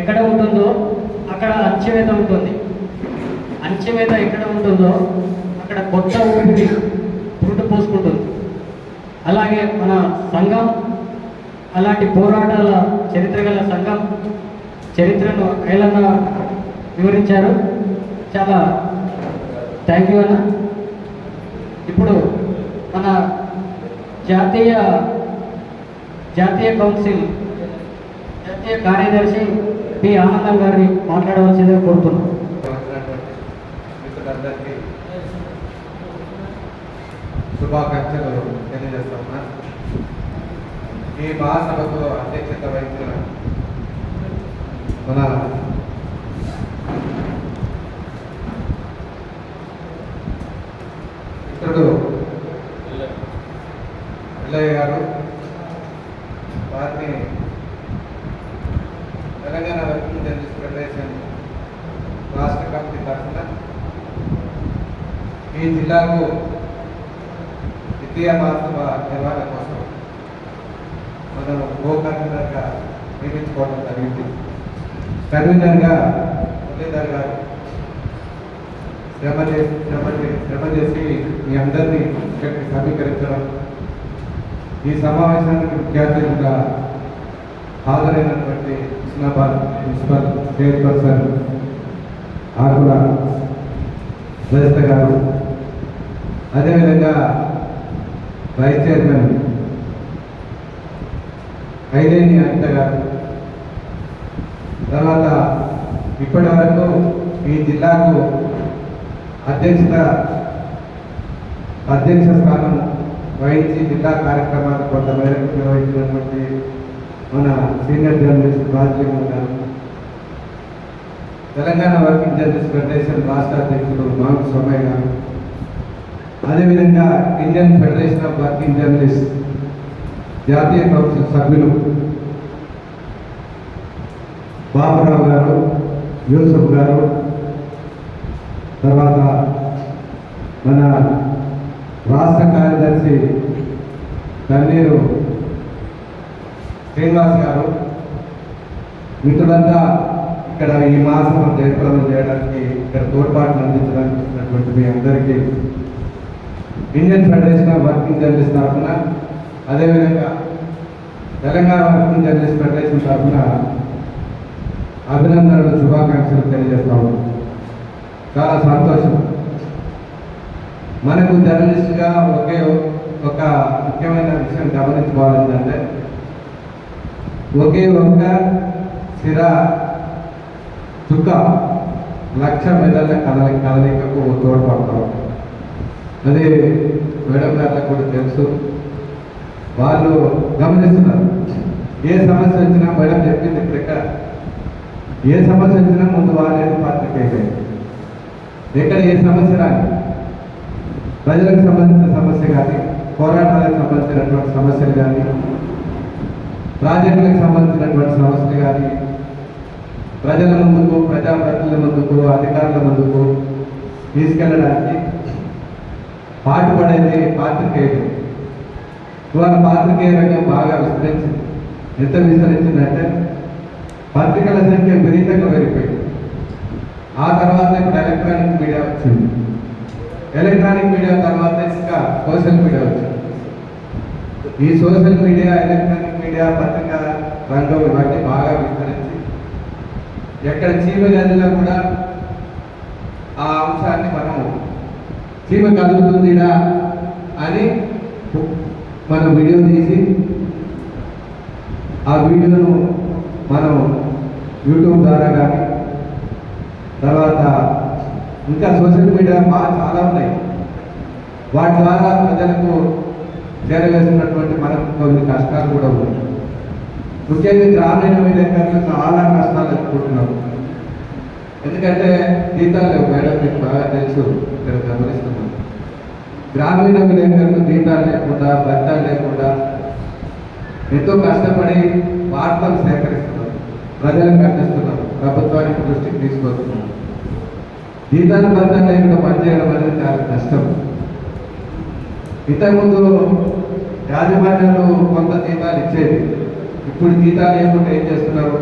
ఎక్కడ ఉంటుందో అక్కడ అంచవేత ఉంటుంది. అంచవేత ఎక్కడ ఉంటుందో అక్కడ కొత్త ఊపిరి పురుటు పోసుకుంటుంది. అలాగే మన సంఘం అలాంటి పోరాటాల చరిత్ర గల సంఘం చరిత్రను ఏలన్న వివరించారు. చాలా థ్యాంక్ యూ అన్న. ఇప్పుడు మన జాతీయ జాతీయ కౌన్సిల్ కార్యదర్శి పి ఆనందం గారిని మాట్లాడవలసిందే కోరుతున్నాం. శుభాకాంక్షలు తెలియజేస్తున్నా ఈ మహాసభకు అధ్యక్షత వహించిన మన మిత్రుడు పిల్లయ్య గారు వారిని తెలంగాణ వర్కింగ్ జర్నలిస్ట్ ఫెడరేషన్ రాష్ట్ర కమిటీ తరఫున ఈ జిల్లాకు ద్వితీయ మహాసభ నిర్వహణ కోసం మనం గో కన్వీనర్గా నియమించుకోవడం జరిగింది. కన్వీనర్గా మురళీధర్ గారు శ్రమ చేసి శ్రమ చే- శ్రమ చేసి మీ అందరినీ ఇక్కడికి సమీకరించడం ఈ సమావేశానికి విద్యార్థులుగా హాజరైనటువంటి హుస్నాబాద్ మున్సిపల్ చైర్పర్సన్ ఆకుల రజిత గారు అదేవిధంగా వైస్ చైర్మన్ ఐదేని అనిత గారు తర్వాత ఇప్పటి వరకు ఈ జిల్లాకు అధ్యక్షత అధ్యక్ష స్థానం వహించి జిల్లా కార్యక్రమాలు కొంతమేరకు నిర్వహించినటువంటి మన సీనియర్ జర్నలిస్ట్ రాజకీయ గారు తెలంగాణ వర్కింగ్ జర్నలిస్ట్ ఫెడరేషన్ రాష్ట్ర అధ్యక్షుడు మాకు సోమయ్య గారు అదేవిధంగా Indian federation of working journalist జాతీయ కౌన్సిల్ సభ్యులు బాబురావు గారు యూసఫ్ గారు తర్వాత మన రాష్ట్ర కార్యదర్శి కన్నీరు శ్రీనివాస్ గారు. మిత్రులంతా ఇక్కడ ఈ మాసం జయప్రదం చేయడానికి ఇక్కడ తోడ్పాటును అందించడానికి వచ్చినటువంటి మీ అందరికీ Indian federation of working journalist తరఫున అదేవిధంగా తెలంగాణ వర్కింగ్ జర్నలిస్ట్ ఫెడరేషన్ తరఫున అభినందనలు శుభాకాంక్షలు తెలియజేస్తాము చాలా సంతోషం. మనకు జర్నలిస్ట్గా ఒకే ఒక ముఖ్యమైన విషయం గమనించుకోవాలంటే ఒకే ఒక్క సిర చుక్క లక్ష మెదళ్ళ కదల కదలికకు తోడ్పడతాం. అది మేడం గారికి కూడా తెలుసు. వాళ్ళు గమనిస్తున్నారు. ఏ సమస్య వచ్చినా మేడం చెప్పింది ఇక్కడ ఏ సమస్య వచ్చినా ముందు వాళ్ళేది పాత్రికేయ ఎక్కడ ఏ సమస్య రాని ప్రజలకు సంబంధించిన సమస్య కానీ పోరాటాలకు సంబంధించినటువంటి సమస్యలు కానీ ప్రాజెక్టులకు సంబంధించినటువంటి సమస్యలు కానీ ప్రజల ముందుకు ప్రజాప్రతినిధుల ముందుకు అధికారుల ముందుకు తీసుకెళ్ళడానికి పాటుపడేది పాత్రికేయులు. ఇవాళ పాత్రికేయ రంగం బాగా విస్తరించింది ఎంత విస్తరించిందంటే పత్రికల సంఖ్య విపరీతంగా పెరిగిపోయింది. ఆ తర్వాత ఇప్పుడు ఎలక్ట్రానిక్ మీడియా వచ్చింది. ఎలక్ట్రానిక్ మీడియా తర్వాత ఇంకా సోషల్ మీడియా వచ్చింది. ఈ సోషల్ మీడియా ఎలక్ట్రానిక్ మీడియా పత్రిక రంగం ఇవన్నీ బాగా విస్తరించి ఎక్కడ చీమ గదిలో కూడా ఆ అంశాన్ని మనం చీమ కదులుతుందిరా అని మనం వీడియో తీసి ఆ వీడియోను మనం యూట్యూబ్ ద్వారా కానీ తర్వాత ఇంకా సోషల్ మీడియా బాగా చాలా ఉన్నాయి. వాటి ద్వారా ప్రజలకు చేరవేస్తున్నటువంటి మనకు కొన్ని కష్టాలు కూడా ఉన్నాయి. ముఖ్యంగా గ్రామీణ విలేకరులు చాలా కష్టాలు ఎదుర్కొంటున్నారు. ఎందుకంటే జీతాలు లేవు మేడం మీకు బాగా తెలుసు ఇక్కడ గమనిస్తున్నాం గ్రామీణ విలేకరులు జీతాలు లేకుండా భర్తాలు లేకుండా ఎంతో కష్టపడి వార్తలు సేకరిస్తారు ప్రజలకు అందిస్తున్నాం ప్రభుత్వానికి దృష్టికి తీసుకొస్తున్నాం. జీతాలు భర్తలు లేకుండా పనిచేయడం అనేది చాలా కష్టం. ఇంతకుముందు యాజమాన్యాలు కొంత జీతాలు ఇచ్చేది. ఇప్పుడు జీతాలు లేకుండా ఏం చేస్తున్నారు?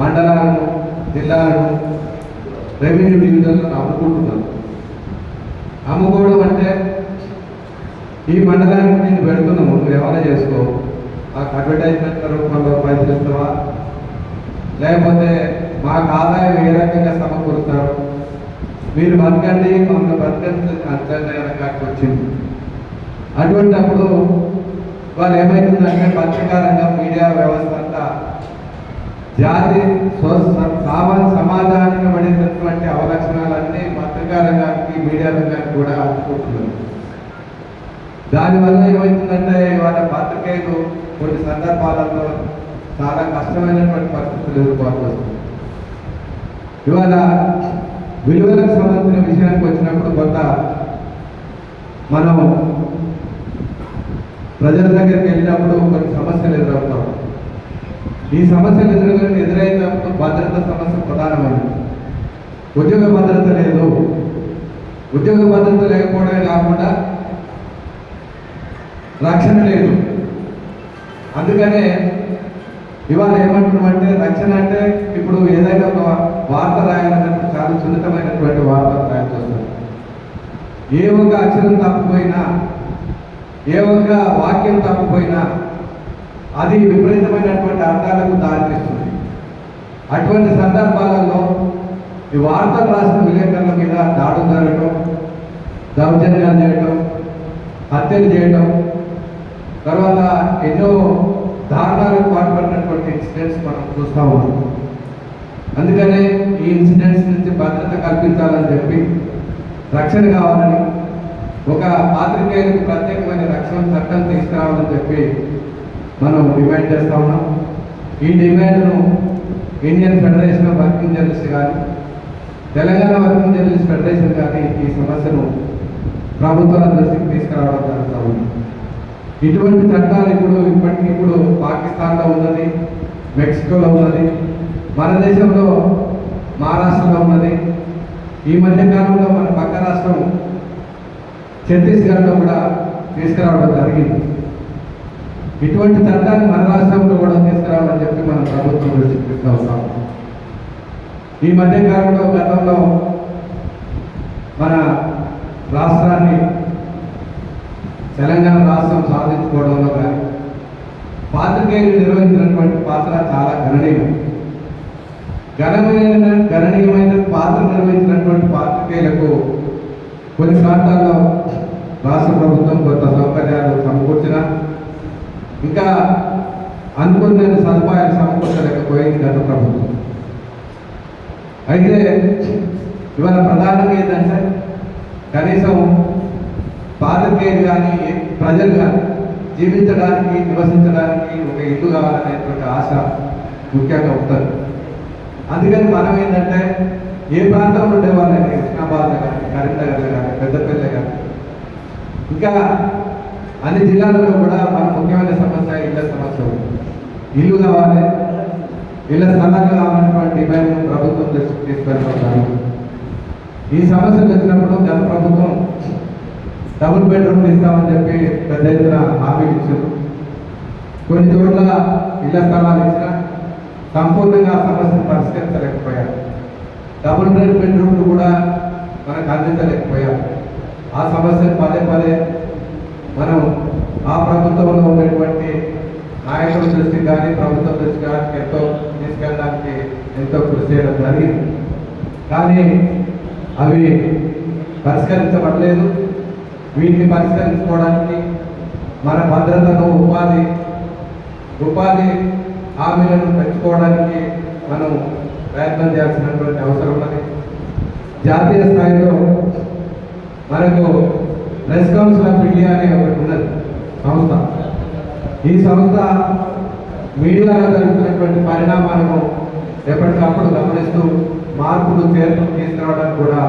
మండలాలను జిల్లాలను రెవెన్యూ డివిజన్లను అమ్ముకుంటున్నారు. అమ్ముకోవడం అంటే ఈ మండలానికి నేను పెడుతున్నాము నువ్వు ఏమైనా చేసుకో. మాకు అడ్వర్టైజ్మెంట్ రూపంలో పైసలు ఇస్తావా లేకపోతే మాకు ఆదాయం ఏ రకంగా సమకూరుస్తారు మీరు బతకండి మమ్మల్ని బతకండి అంతర్ణయానికి వచ్చింది. అటువంటప్పుడు వాళ్ళు ఏమైతుందంటే పత్రికారంగా మీడియా వ్యవస్థ అంతా జాతి సామాన్య సమాజానికి పడినటువంటి అవలక్షణాలన్నీ పత్రికా రంగానికి మీడియా రంగానికి కూడా అందుకుంటున్నారు దానివల్ల ఏమవుతుందంటే ఇవాళ పత్రికలు కొన్ని సందర్భాలలో చాలా కష్టమైనటువంటి పరిస్థితులు ఎదుర్కోవాల్సి వస్తుంది. ఇవాళ విలువలకు సంబంధించిన విషయానికి వచ్చినప్పుడు కొంత మనం ప్రజల దగ్గరికి వెళ్ళినప్పుడు కొన్ని సమస్యలు ఎదురవుతాం. ఈ సమస్యలు ఎదురు ఎదురైనప్పుడు భద్రత సమస్య ప్రధానమైనది. ఉద్యోగ భద్రత లేదు. ఉద్యోగ భద్రత లేకపోవడమే కాకుండా రక్షణ లేదు. అందుకనే ఇవాళ ఏమంటున్నామంటే రక్షణ అంటే ఇప్పుడు ఏదైనా ఒక వార్త రాయాలంటే చాలా సున్నితమైనటువంటి వార్త రాయాల్సి వస్తుంది ఏ ఒక్క అక్షరం తప్పిపోయినా ఏ ఒక్క వాక్యం తప్పిపోయినా అది విపరీతమైనటువంటి అర్థాలకు దారితీస్తుంది. అటువంటి సందర్భాలలో ఈ వార్తలు రాసిన విలేకరుల మీద దాడులు జరగటం దౌర్జన్యాలు చేయటం హత్యలు చేయటం తర్వాత ఎన్నో పాల్పడినటువంటి ఇన్సిడెంట్స్ మనం చూస్తూ ఉన్నాం. అందుకనే ఈ ఇన్సిడెంట్స్ నుంచి భద్రత కల్పించాలని చెప్పి రక్షణ కావాలని ఒక పాత్రికేయులకు ప్రత్యేకమైన రక్షణ చట్టం తీసుకురావాలని చెప్పి మనం డిమాండ్ చేస్తూ ఉన్నాం. ఈ డిమాండ్ను Indian federation of working journalist కానీ తెలంగాణ వర్కింగ్ జర్నలిస్ట్ ఫెడరేషన్ కానీ ఈ సమస్యను ప్రభుత్వాల దృష్టికి తీసుకురావడం జరుగుతూ ఉంది. ఇటువంటి చట్టాలు ఇప్పుడు ఇప్పటికిప్పుడు పాకిస్తాన్లో ఉన్నది. మెక్సికోలో ఉన్నది మన దేశంలో మహారాష్ట్రలో ఉన్నది. ఈ మధ్య కాలంలో మన పక్క రాష్ట్రం ఛత్తీస్గఢ్లో కూడా తీసుకురావడం జరిగింది. ఇటువంటి చట్టాన్ని మన రాష్ట్రంలో కూడా తీసుకురావాలని చెప్పి మన ప్రభుత్వం చూపిస్తూ ఉన్నాం. ఈ మధ్య కాలంలో గతంలో మన రాష్ట్రాన్ని తెలంగాణ రాష్ట్రం సాధించుకోవడంలో కానీ పాత్రికేయులు నిర్వహించినటువంటి పాత్ర చాలా గణనీయం. గణనీయమైన గణనీయమైన పాత్ర నిర్వహించినటువంటి పాత్రికేయులకు కొన్ని ప్రాంతాల్లో రాష్ట్ర ప్రభుత్వం కొత్త సౌకర్యాలు సమకూర్చిన ఇంకా అనుకున్న సదుపాయాలు సమకూర్చలేకపోయింది గత ప్రభుత్వం. అయితే ఇవాళ ప్రధానంగా ఏంటంటే కనీసం పాత్రికేయులు కానీ ప్రజలు కానీ జీవించడానికి నివసించడానికి ఒక ఇల్లు కావాలనేటువంటి ఆశ ముఖ్యంగా ఉంటుంది. అందుకని మనం ఏంటంటే ఏ ప్రాంతంలో ఉండేవాళ్ళని కృష్ణాబాద్ కానీ కరీంనగర్ కానీ పెద్దపల్లి కానీ ఇంకా అన్ని జిల్లాలలో కూడా మన ముఖ్యమైన సమస్య ఇళ్ళ సమస్య ఉంది. ఇల్లు కావాలి ఇళ్ళ స్థలాలు కావాలన్నటువంటి డిమాండ్ ప్రభుత్వం తీసుకెళ్ళి ఈ సమస్యలు వచ్చినప్పుడు గత ప్రభుత్వం డబుల్ బెడ్రూమ్ ఇస్తామని చెప్పి పెద్ద ఎత్తున హామీ ఇచ్చారు. కొన్ని చోట్ల ఇళ్ళ స్థలాలు ఇచ్చినా సంపూర్ణంగా ఆ సమస్యను పరిష్కరించలేకపోయారు. డబుల్ బెడ్ బెడ్రూమ్లు కూడా మనకు అందించలేకపోయారు. ఆ సమస్యను పదే పదే మనం ఆ ప్రభుత్వంలో ఉన్నటువంటి నాయకుల దృష్టికి కానీ ప్రభుత్వం దృష్టి కానీ ఎంతో తీసుకెళ్ళడానికి ఎంతో కృషి చేయడం జరిగింది. కానీ అవి పరిష్కరించబడలేదు. వీటిని పరిష్కరించుకోవడానికి మన భద్రతను ఉపాధి ఉపాధి హామీలను పెంచుకోవడానికి మనం ప్రయత్నం చేయాల్సినటువంటి అవసరం ఉన్నది. జాతీయ స్థాయిలో మనకు ప్రెస్ కౌన్సిల్ ఆఫ్ ఇండియా అనే ఒకటి ఉన్నది సంస్థ. ఈ సంస్థ మీడియాలో జరుగుతున్నటువంటి పరిణామాలను ఎప్పటికప్పుడు గమనిస్తూ మార్పులు చేర్పులు తీసుకురావడానికి కూడా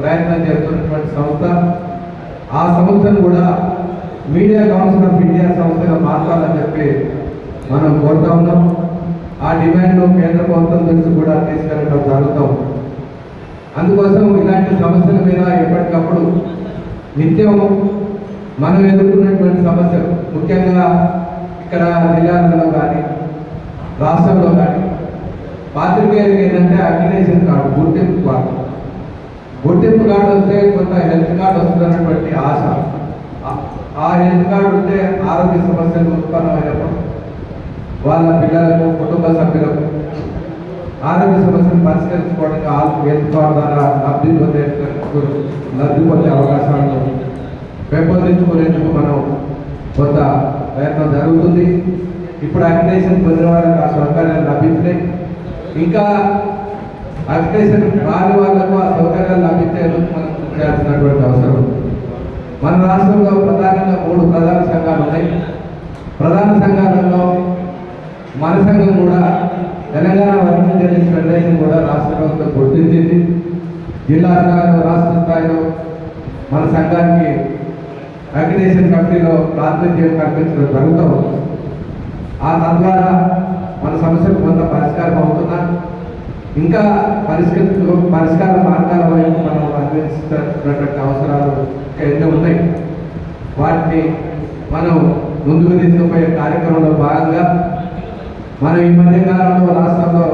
ప్రయత్నం చేస్తున్నటువంటి సంస్థ. ఆ సంస్థను కూడా మీడియా కౌన్సిల్ ఆఫ్ ఇండియా సంస్థగా మార్చాలని చెప్పి మనం కోరుతా ఉన్నాం. ఆ డిమాండ్ను కేంద్ర ప్రభుత్వం దృష్టి కూడా తీసుకెళ్ళడం జరుగుతాం. అందుకోసం ఇలాంటి సమస్యల మీద ఎప్పటికప్పుడు నిత్యం మనం ఎదుర్కొన్నటువంటి సమస్యలు ముఖ్యంగా ఇక్కడ జిల్లాలలో కానీ రాష్ట్రంలో కానీ. పాత్రికేయులకి ఏంటంటే అగ్రినేషన్ కార్డు గుర్తింపు కార్డు. గుర్తింపు కార్డు వస్తే కొంత హెల్త్ కార్డు వస్తుందన్నటువంటి ఆశ. ఆ- హెల్త్ కార్డు ఉంటే ఆరోగ్య సమస్యలు ఉత్పన్నమైనప్పుడు వాళ్ళ పిల్లలకు కుటుంబ సభ్యులకు ఆరోగ్య సమస్యలు పరిష్కరించుకోవడానికి ఆ హెల్త్ కార్డు ద్వారా లబ్ధి పొందే లబ్ధి పొందే అవకాశాలను పెంపొందించుకునేందుకు మనం కొంత ప్రయత్నం జరుగుతుంది. ఇప్పుడు అగ్నేషన్ పొందిన వారికి ఆ సౌకర్యాలు లభించినాయి ఇంకా అగ్రినేషన్ రాని వాళ్ళకు ఆ సౌకర్యాలు లభించేందుకు మనం చేయాల్సినటువంటి అవసరం మన రాష్ట్రంలో ప్రధానంగా మూడు ప్రధాన సంఘాలు ఉన్నాయి. ప్రధాన సంఘాలలో మన సంఘం కూడా తెలంగాణ వర్కింగ్ జర్నలిస్ట్ ఫెడరేషన్ కూడా రాష్ట్ర ప్రభుత్వం గుర్తించింది జిల్లా స్థాయిలో రాష్ట్ర స్థాయిలో మన సంఘానికి అగ్రినేషన్ కమిటీలో ప్రాతినిధ్యం కల్పించడం జరుగుతూ ఆ తద్వారా మన సమస్యలు కొంత పరిష్కారం అవుతున్నా ఇంకా పరిష్కృత పరిష్కార మార్గాల వైపు మనం అన్వేషించినటువంటి అవసరాలు ఎన్నో ఉన్నాయి? వాటిని మనం ముందుకు తీసుకుపోయే కార్యక్రమంలో భాగంగా మనం ఈ మధ్య కాలంలో రాష్ట్రంలో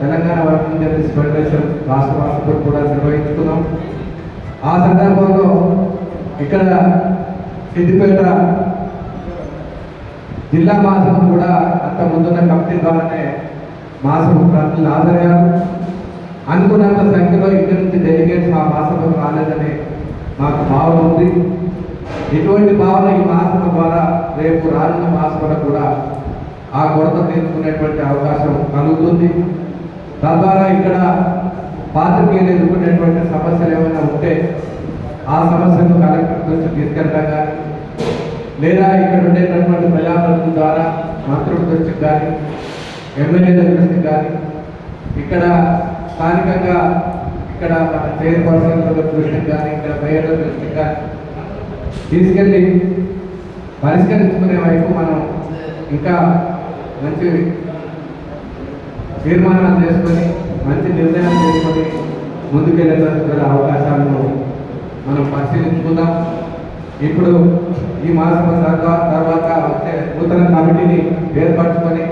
తెలంగాణ వర్కింగ్ జర్నలిస్ట్ ఫెడరేషన్ రాష్ట్ర వార్షికం కూడా నిర్వహించుకున్నాం. ఆ సందర్భంలో ఇక్కడ సిద్దిపేట జిల్లా మాసం కూడా అంత ముందున్న కమిటీ ద్వారానే మాసం ప్రజలు హాజరయ్యారు అనుకున్నంత సంఖ్యలో ఇంటి నుంచి డెలిగేట్స్ ఆ మాసంలో రాలేదని మాకు భావన ఉంది. ఇటువంటి భావన ఈ మాసం ద్వారా రేపు రానున్న మాసంలో కూడా ఆ కొరత తీర్చుకునేటువంటి అవకాశం కలుగుతుంది. తద్వారా ఇక్కడ పాత్రికేయులు ఎదుర్కొనేటువంటి సమస్యలు ఏమైనా ఉంటే ఆ సమస్యను కలెక్టర్ దృష్టి తీసుకెళ్ళడం కానీ లేదా ఇక్కడ ఉండేటటువంటి ప్రజాప్రతినిధుల ద్వారా మంత్రుల దృష్టికి కానీ ఎమ్మెల్యేల దృష్టికి కానీ ఇక్కడ స్థానికంగా ఇక్కడ మన చైర్పర్సన్ దృష్టి కానీ ఇక్కడ మేయర్ల దృష్టి కానీ తీసుకెళ్ళి పరిష్కరించుకునే వైపు మనం ఇంకా మంచి తీర్మానాలు చేసుకొని మంచి నిర్ణయాలు చేసుకొని ముందుకెళ్ళేటటువంటి అవకాశాలను మనం పరిశీలించుకుందాం. ఇప్పుడు ఈ మాసం తర్వాత తర్వాత వచ్చే నూతన కమిటీని ఏర్పరచుకొని